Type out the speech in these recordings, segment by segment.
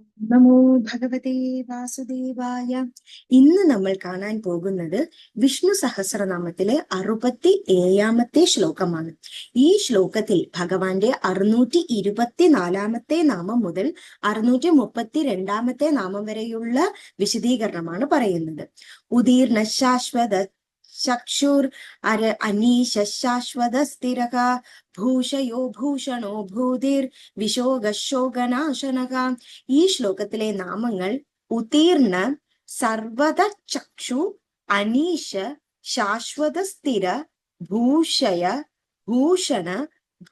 നമോ ഭഗവതേ വാസുദേവായ. ഇന്ന് നമ്മൾ കാണാൻ പോകുന്നത് വിഷ്ണു സഹസ്രനാമത്തിലെ അറുപത്തി ഏഴാമത്തെ ശ്ലോകമാണ്. ഈ ശ്ലോകത്തിൽ ഭഗവാന്റെ അറുന്നൂറ്റി ഇരുപത്തിനാലാമത്തെ നാമം മുതൽ അറുന്നൂറ്റി മുപ്പത്തി രണ്ടാമത്തെ നാമം വരെയുള്ള വിശദീകരണമാണ് പറയുന്നത്. ഉദീർണ ശാശ്വത ചക്ഷുർ അര അനീശ ശാശ്വത സ്ഥിരക ഭൂഷയോ ഭൂഷണോ ഭൂതിർ വിശോകശോകനാശനക ഈ ശ്ലോകത്തിലെ നാമങ്ങൾ ഉതീർണ സർവത ചക്ഷു അനീശ ശാശ്വത സ്ഥിര ഭൂഷയ ഭൂഷണ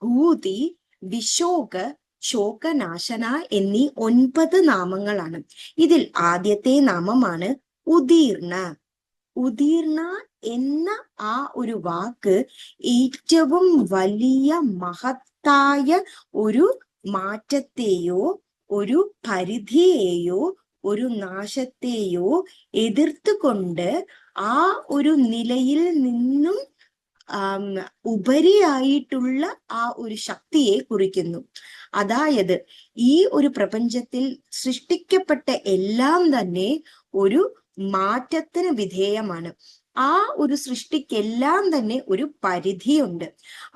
ഭൂതി വിശോക ശോകനാശന എന്നീ ഒൻപത് നാമങ്ങളാണ്. ഇതിൽ ആദ്യത്തെ നാമമാണ് ഉദീർണ. ഉദീർണ എന്ന ആ ഒരു വാക്ക് ഏറ്റവും വലിയ മഹത്തായ ഒരു മാറ്റത്തെയോ ഒരു പരിധിയെയോ ഒരു നാശത്തെയോ എതിർത്തുകൊണ്ട് ആ ഒരു നിലയിൽ നിന്നും ഉപരിയായിട്ടുള്ള ആ ഒരു ശക്തിയെ കുറിക്കുന്നു. അതായത് ഈ ഒരു പ്രപഞ്ചത്തിൽ സൃഷ്ടിക്കപ്പെട്ട എല്ലാം തന്നെ ഒരു മാറ്റത്തിന് വിധേയമാണ്. ആ ഒരു സൃഷ്ടിക്കെല്ലാം തന്നെ ഒരു പരിധിയുണ്ട്.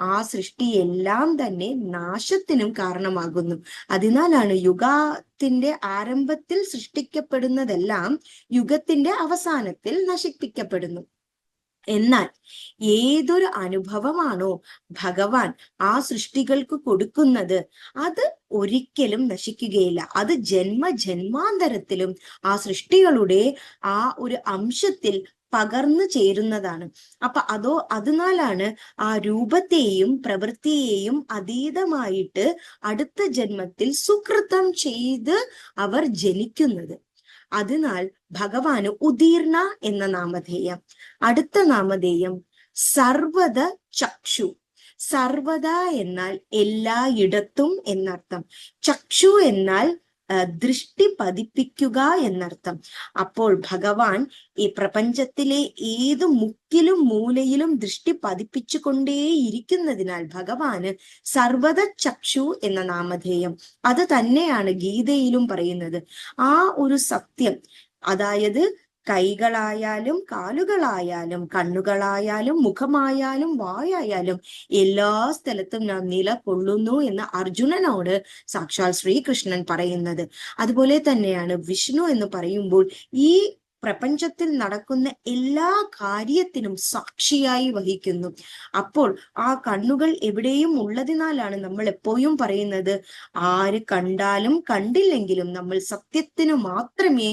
ആ സൃഷ്ടിയെല്ലാം തന്നെ നാശത്തിനും കാരണമാകുന്നു. അതിനാലാണ് യുഗത്തിന്റെ ആരംഭത്തിൽ സൃഷ്ടിക്കപ്പെടുന്നതെല്ലാം യുഗത്തിന്റെ അവസാനത്തിൽ നശിപ്പിക്കപ്പെടുന്നു. എന്നാൽ ഏതൊരു അനുഭവമാണോ ഭഗവാൻ ആ സൃഷ്ടികൾക്ക് കൊടുക്കുന്നത് അത് ഒരിക്കലും നശിക്കുകയില്ല. അത് ജന്മ ജന്മാന്തരത്തിലും ആ സൃഷ്ടികളുടെ ആ ഒരു അംശത്തിൽ പകർന്നു ചേരുന്നതാണ്. അപ്പൊ അതോ അതിനാലാണ് ആ രൂപത്തെയും പ്രവൃത്തിയെയും അതീതമായിട്ട് അടുത്ത ജന്മത്തിൽ സുകൃതം ചെയ്ത് അവർ ജനിക്കുന്നത്. അതിനാൽ ഭഗവാന് ഉദീർണ എന്ന നാമധേയം. അടുത്ത നാമധേയം സർവത ചക്ഷു. സർവത എന്നാൽ എല്ലായിടത്തും എന്നർത്ഥം. ചക്ഷു എന്നാൽ ദൃഷ്ടി പതിപ്പിക്കുക എന്നർത്ഥം. അപ്പോൾ ഭഗവാൻ ഈ പ്രപഞ്ചത്തിലെ ഏത് മുക്കിലും മൂലയിലും ദൃഷ്ടി പതിപ്പിച്ചു കൊണ്ടേയിരിക്കുന്നതിനാൽ ഭഗവാന് സർവത ചക്ഷു എന്ന നാമധേയം. അത് തന്നെയാണ് ഗീതയിലും പറയുന്നത്. ആ ഒരു സത്യം അതായത് കൈകളായാലും കാലുകളായാലും കണ്ണുകളായാലും മുഖമായാലും വായായാലും എല്ലാ സ്ഥലത്തും നാം നിലകൊള്ളുന്നു എന്ന് അർജുനനോട് സാക്ഷാൽ ശ്രീകൃഷ്ണൻ പറയുന്നത്. അതുപോലെ തന്നെയാണ് വിഷ്ണു എന്ന് പറയുമ്പോൾ ഈ പ്രപഞ്ചത്തിൽ നടക്കുന്ന എല്ലാ കാര്യത്തിനും സാക്ഷിയായി വഹിക്കുന്നു. അപ്പോൾ ആ കണ്ണുകൾ എവിടെയും ഉള്ളതിനാലാണ് നമ്മൾ എപ്പോഴും പറയുന്നത്. ആര് കണ്ടാലും കണ്ടില്ലെങ്കിലും നമ്മൾ സത്യത്തിന് മാത്രമേ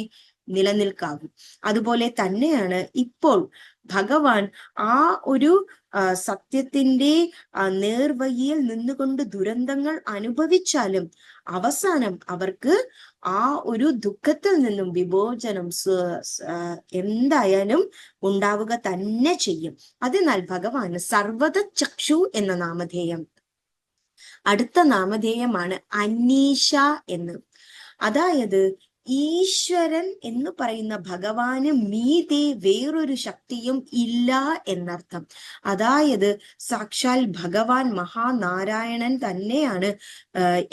നിലനിൽക്കാവൂ. അതുപോലെ തന്നെയാണ് ഇപ്പോൾ ഭഗവാൻ ആ ഒരു സത്യത്തിന്റെ നേർവഴിയിൽ നിന്നുകൊണ്ട് ദുരന്തങ്ങൾ അനുഭവിച്ചാലും അവസാനം അവർക്ക് ആ ഒരു ദുഃഖത്തിൽ നിന്നും വിമോചനം എന്തായാലും ഉണ്ടാവുക തന്നെ ചെയ്യും. അതിനാൽ ഭഗവാന് സർവത ചക്ഷു എന്ന നാമധേയം. അടുത്ത നാമധേയമാണ് അന്നീഷ എന്ന്. അതായത് ഈശ്വരൻ എന്ന് പറയുന്ന ഭഗവാന് മീതെ വേറൊരു ശക്തിയും ഇല്ല എന്നർത്ഥം. അതായത് സാക്ഷാൽ ഭഗവാൻ മഹാനാരായണൻ തന്നെയാണ്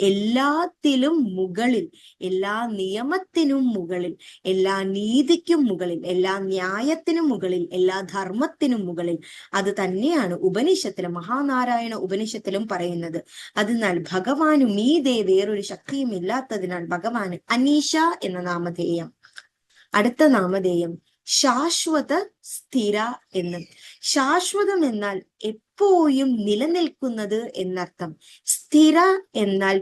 എല്ലാത്തിലും മുകളിൽ എല്ലാ നിയമത്തിനും മുകളിൽ എല്ലാ നീതിക്കും മുകളിൽ എല്ലാ ന്യായത്തിനും മുകളിൽ എല്ലാ ധർമ്മത്തിനും മുകളിൽ. അത് തന്നെയാണ് ഉപനിഷത്തിലും മഹാനാരായണ ഉപനിഷത്തിലും പറയുന്നത്. അതിനാൽ ഭഗവാന് മീതെ വേറൊരു ശക്തിയും ഇല്ലാത്തതിനാൽ ഭഗവാന് അനീഷ എന്ന നാമധേയം. അടുത്ത നാമധേയം ശാശ്വത സ്ഥിര എന്ന്. ശാശ്വതം എന്നാൽ എപ്പോഴും നിലനിൽക്കുന്നത് എന്നർത്ഥം. സ്ഥിര എന്നാൽ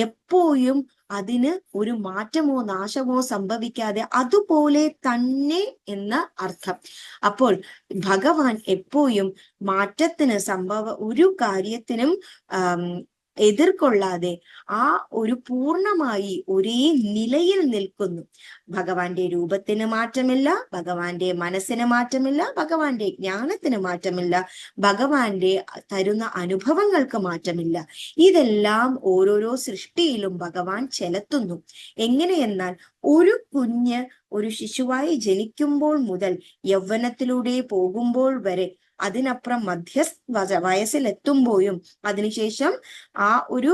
എപ്പോഴും അതിന് ഒരു മാറ്റമോ നാശമോ സംഭവിക്കാതെ അതുപോലെ തന്നെ എന്ന അർത്ഥം. അപ്പോൾ ഭഗവാൻ എപ്പോഴും മാറ്റത്തിന് സംഭവ ഒരു കാര്യത്തിനും എതിർക്കൊള്ളാതെ ആ ഒരു പൂർണമായി ഒരേ നിലയിൽ നിൽക്കുന്നു. ഭഗവാന്റെ രൂപത്തിന് മാറ്റമില്ല ഭഗവാന്റെ മനസ്സിന് മാറ്റമില്ല ഭഗവാന്റെ ജ്ഞാനത്തിന് മാറ്റമില്ല ഭഗവാന്റെ തരുന്ന അനുഭവങ്ങൾക്ക് മാറ്റമില്ല. ഇതെല്ലാം ഓരോരോ സൃഷ്ടിയിലും ഭഗവാൻ ചെലുത്തുന്നു. എങ്ങനെയെന്നാൽ ഒരു കുഞ്ഞ് ഒരു ശിശുവായി ജനിക്കുമ്പോൾ മുതൽ യൗവനത്തിലൂടെ പോകുമ്പോൾ വരെ അതിനപ്പുറം മധ്യ വയസ്സിലെത്തുമ്പോഴും അതിനുശേഷം ആ ഒരു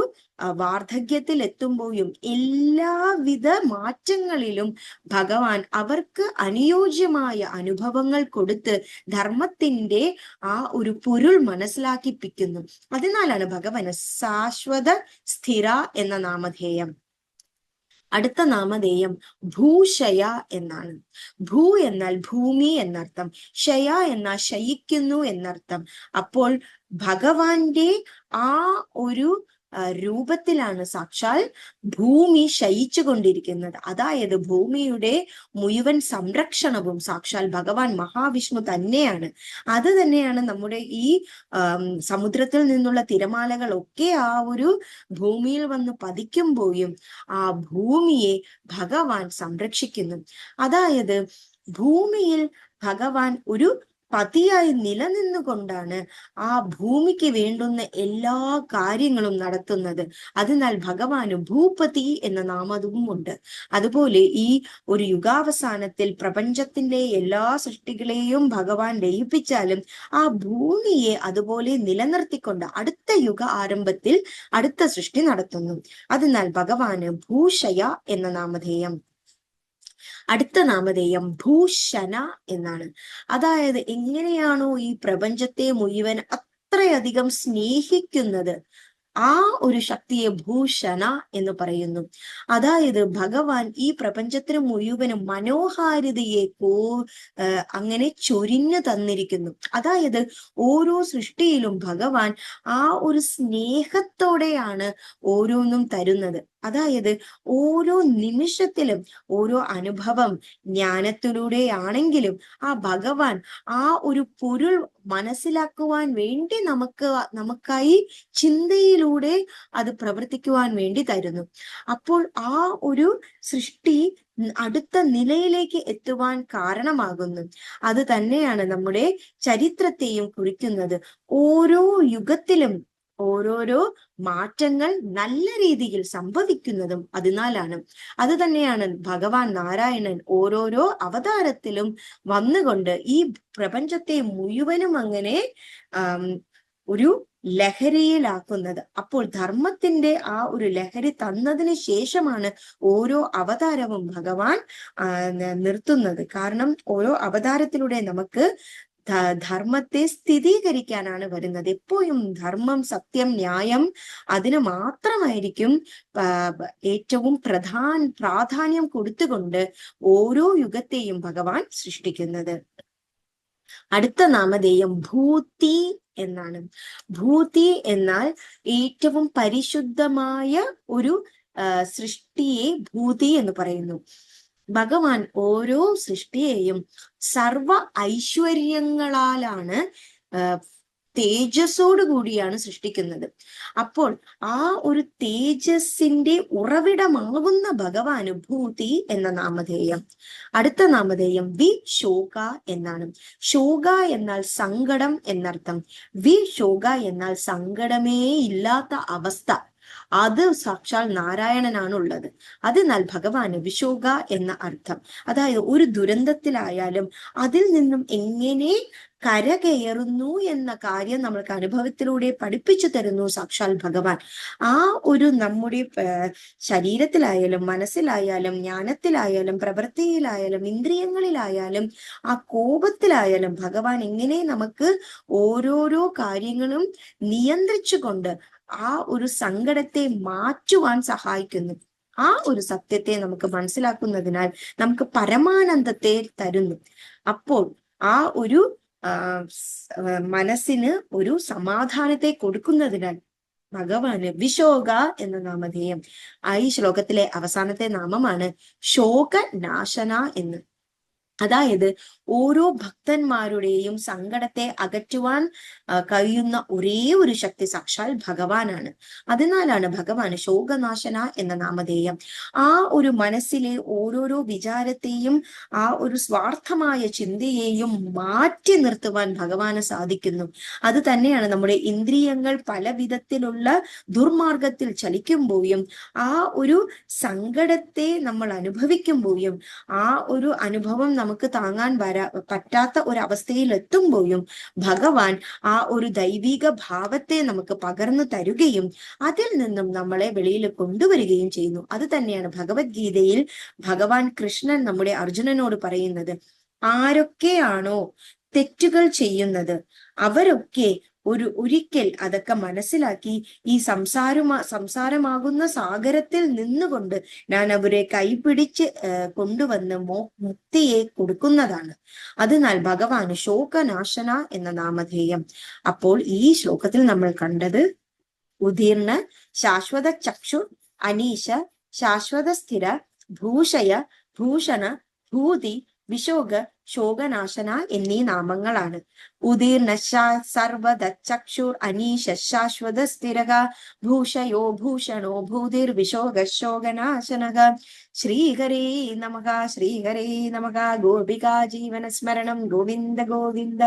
വാർദ്ധക്യത്തിൽ എത്തുമ്പോഴും എല്ലാവിധ മാറ്റങ്ങളിലും ഭഗവാൻ അവർക്ക് അനുയോജ്യമായ അനുഭവങ്ങൾ കൊടുത്ത് ധർമ്മത്തിന്റെ ആ ഒരു പൊരുൾ മനസ്സിലാക്കിപ്പിക്കുന്നു. അതിനാലാണ് ഭഗവാന് ശാശ്വത സ്ഥിര എന്ന നാമധേയം. അടുത്ത നാമധേയം ഭൂഷയ എന്നാണ്. ഭൂ എന്നാൽ ഭൂമി എന്നർത്ഥം. ശയ എന്നാൽ ശയിക്കുന്നു എന്നർത്ഥം. അപ്പോൾ ഭഗവാന്റെ ആ ഒരു രൂപത്തിലാണ് സാക്ഷാൽ ഭൂമി ശയിച്ചു കൊണ്ടിരിക്കുന്നത്. അതായത് ഭൂമിയുടെ മുഴുവൻ സംരക്ഷണവും സാക്ഷാൽ ഭഗവാൻ മഹാവിഷ്ണു തന്നെയാണ്. അത് തന്നെയാണ് നമ്മുടെ ഈ സമുദ്രത്തിൽ നിന്നുള്ള തിരമാലകളൊക്കെ ആ ഒരു ഭൂമിയിൽ വന്ന് പതിക്കുമ്പോഴും ആ ഭൂമിയെ ഭഗവാൻ സംരക്ഷിക്കുന്നു. അതായത് ഭൂമിയിൽ ഭഗവാൻ ഒരു പതിയായി നിലനിന്നുകൊണ്ടാണ് ആ ഭൂമിക്ക് വേണ്ടുന്ന എല്ലാ കാര്യങ്ങളും നടത്തുന്നത്. അതിനാൽ ഭഗവാന് ഭൂപതി എന്ന നാമതും ഉണ്ട്. അതുപോലെ ഈ ഒരു യുഗാവസാനത്തിൽ പ്രപഞ്ചത്തിന്റെ എല്ലാ സൃഷ്ടികളെയും ഭഗവാൻ ലയിപ്പിച്ചാലും ആ ഭൂമിയെ അതുപോലെ നിലനിർത്തിക്കൊണ്ട് അടുത്ത യുഗ ആരംഭത്തിൽ അടുത്ത സൃഷ്ടി നടത്തുന്നു. അതിനാൽ ഭഗവാന് ഭൂഷയ എന്ന നാമധേയം. അടുത്ത നാമധേയം ഭൂഷണ എന്നാണ്. അതായത് എങ്ങനെയാണോ ഈ പ്രപഞ്ചത്തെ മുഴുവൻ അത്രയധികം സ്നേഹിക്കുന്നത്. ആ ഒരു ശക്തിയെ ഭൂഷണ എന്ന് പറയുന്നു. അതായത് ഭഗവാൻ ഈ പ്രപഞ്ചത്തിന് മുഴുവനും മനോഹാരിതയെ കോ അങ്ങനെ ചൊരിഞ്ഞു തന്നിരിക്കുന്നു. അതായത് ഓരോ സൃഷ്ടിയിലും ഭഗവാൻ ആ ഒരു സ്നേഹത്തോടെയാണ് ഓരോന്നും തരുന്നത്. അതായത് ഓരോ നിമിഷത്തിലും ഓരോ അനുഭവം ജ്ഞാനത്തിലൂടെയാണെങ്കിലും ആ ഭഗവാൻ ആ ഒരു പൊരുൾ മനസ്സിലാക്കുവാൻ വേണ്ടി നമുക്ക് നമുക്കായി ചിന്തയിലൂടെ അത് പ്രവർത്തിക്കുവാൻ വേണ്ടി തരുന്നു. അപ്പോൾ ആ ഒരു സൃഷ്ടി അടുത്ത നിലയിലേക്ക് എത്തുവാൻ കാരണമാകുന്നു. അത് തന്നെയാണ് നമ്മുടെ ചരിത്രത്തെയും കുറിക്കുന്നത്. ഓരോ യുഗത്തിലും ഓരോരോ മാറ്റങ്ങൾ നല്ല രീതിയിൽ സംഭവിക്കുന്നതും അതിനാലാണ്. അത് തന്നെയാണ് ഭഗവാൻ നാരായണൻ ഓരോരോ അവതാരത്തിലും വന്നുകൊണ്ട് ഈ പ്രപഞ്ചത്തെ മുഴുവനും അങ്ങനെ ഒരു ലഹരിയിലാക്കുന്നത്. അപ്പോൾ ധർമ്മത്തിന്റെ ആ ഒരു ലഹരി തന്നതിന് ശേഷമാണ് ഓരോ അവതാരവും ഭഗവാൻ നിർത്തുന്നത്. കാരണം ഓരോ അവതാരത്തിലൂടെ നമുക്ക് ധർമ്മത്തെ സ്ഥിരീകരിക്കാനാണ് വരുന്നത്. എപ്പോഴും ധർമ്മം സത്യം ന്യായം അതിന് മാത്രമായിരിക്കും ഏറ്റവും പ്രധാന പ്രാധാന്യം കൊടുത്തുകൊണ്ട് ഓരോ യുഗത്തെയും ഭഗവാൻ സൃഷ്ടിക്കുന്നത്. അടുത്ത നാമധേയം ഭൂതി എന്നാണ്. ഭൂതി എന്നാൽ ഏറ്റവും പരിശുദ്ധമായ ഒരു സൃഷ്ടിയെ ഭൂതി എന്ന് പറയുന്നു. ഭഗവാൻ ഓരോ സൃഷ്ടിയെയും സർവ ഐശ്വര്യങ്ങളാലാണ് തേജസ്സോട് കൂടിയാണ് സൃഷ്ടിക്കുന്നത്. അപ്പോൾ ആ ഒരു തേജസ്സിന്റെ ഉറവിടമാകുന്ന ഭഗവാന് ഭൂതി എന്ന നാമധേയം. അടുത്ത നാമധേയം വി ശോക എന്നാണ്. ശോക എന്നാൽ സങ്കടം എന്നർത്ഥം. വി ശോക എന്നാൽ സങ്കടമേ ഇല്ലാത്ത അവസ്ഥ. അത് സാക്ഷാൽ നാരായണനാണ് ഉള്ളത് അതിനാൽ ഭഗവാന് വിശോക എന്ന അർത്ഥം. അതായത് ഒരു ദുരന്തത്തിലായാലും അതിൽ നിന്നും എങ്ങനെ കരകയറുന്നു എന്ന കാര്യം നമ്മൾക്ക് അനുഭവത്തിലൂടെ പഠിപ്പിച്ചു തരുന്നു സാക്ഷാൽ ഭഗവാൻ. ആ ഒരു നമ്മുടെ ശരീരത്തിലായാലും മനസ്സിലായാലും ജ്ഞാനത്തിലായാലും പ്രവൃത്തിയിലായാലും ഇന്ദ്രിയങ്ങളിലായാലും ആ കോപത്തിലായാലും ഭഗവാൻ എങ്ങനെ നമുക്ക് ഓരോരോ കാര്യങ്ങളും നിയന്ത്രിച്ചുകൊണ്ട് ആ ഒരു സങ്കടത്തെ മാറ്റുവാൻ സഹായിക്കുന്നു. ആ ഒരു സത്യത്തെ നമുക്ക് മനസ്സിലാക്കുന്നതിനാൽ നമുക്ക് പരമാനന്ദത്തെ തരുന്നു. അപ്പോൾ ആ ഒരു മനസ്സിന് ഒരു സമാധാനത്തെ കൊടുക്കുന്നതിനാൽ ഭഗവാന് വിശോക എന്ന നാമധേയം. ആ ഈ ശ്ലോകത്തിലെ അവസാനത്തെ നാമമാണ് ശോകനാശന എന്ന്. അതായത് ഓരോ ഭക്തന്മാരുടെയും സങ്കടത്തെ അകറ്റുവാൻ കഴിയുന്ന ഒരേ ഒരു ശക്തി സാക്ഷാൽ ഭഗവാനാണ്. അതിനാലാണ് ഭഗവാൻ ശോകനാശന എന്ന നാമധേയം. ആ ഒരു മനസ്സിലെ ഓരോരോ വിചാരത്തെയും ആ ഒരു സ്വാർത്ഥമായ ചിന്തയെയും മാറ്റി നിർത്തുവാൻ ഭഗവാന് സാധിക്കുന്നു. അത് തന്നെയാണ് നമ്മുടെ ഇന്ദ്രിയങ്ങൾ പല വിധത്തിലുള്ള ദുർമാർഗത്തിൽ ചലിക്കുമ്പോഴും ആ ഒരു സങ്കടത്തെ നമ്മൾ അനുഭവിക്കുമ്പോഴും ആ ഒരു അനുഭവം നമുക്ക് താങ്ങാൻ വരാ പറ്റാത്ത അവസ്ഥയിൽ എത്തുമ്പോഴും ഭഗവാൻ ആ ഒരു ദൈവിക ഭാവത്തെ നമുക്ക് പകർന്നു തരുകയും അതിൽ നിന്നും നമ്മളെ വെളിയിൽ കൊണ്ടുവരികയും ചെയ്യുന്നു. അത് തന്നെയാണ് ഭഗവത്ഗീതയിൽ ഭഗവാൻ കൃഷ്ണൻ നമ്മുടെ അർജുനനോട് പറയുന്നത്. ആരൊക്കെയാണോ തെറ്റുകൾ ചെയ്യുന്നത് അവരൊക്കെ ഒരു ഒരിക്കൽ അതൊക്കെ മനസ്സിലാക്കി ഈ സംസാരമാ സംസാരമാകുന്ന സാഗരത്തിൽ നിന്നുകൊണ്ട് ഞാൻ അവരെ കൈപിടിച്ച് കൊണ്ടുവന്ന് മോ മുക്തിയെ കൊടുക്കുന്നതാണ്. അതിനാൽ ഭഗവാന് ശോകനാശന എന്ന നാമധേയം. അപ്പോൾ ഈ ശ്ലോകത്തിൽ നമ്മൾ കണ്ടത് ഉദീർണ ശാശ്വത ചക്ഷു അനീശ ശാശ്വത സ്ഥിര ഭൂഷയ ഭൂഷണ ഭൂതി വിശോക ശോകനാശന എന്നീ നാമങ്ങളാണ്. ഉദീർണശ സർവദ ചക്ഷുർ അനീശ ശാശ്വത സ്ഥിരക ഭൂഷയോ ഭൂഷണോ ഭൂതിർ വിശോക ശോകനാശനക ശ്രീഹരേ നമക ശ്രീഹരേ നമക ഗോപികാ ജീവന സ്മരണം ഗോവിന്ദ ഗോവിന്ദ.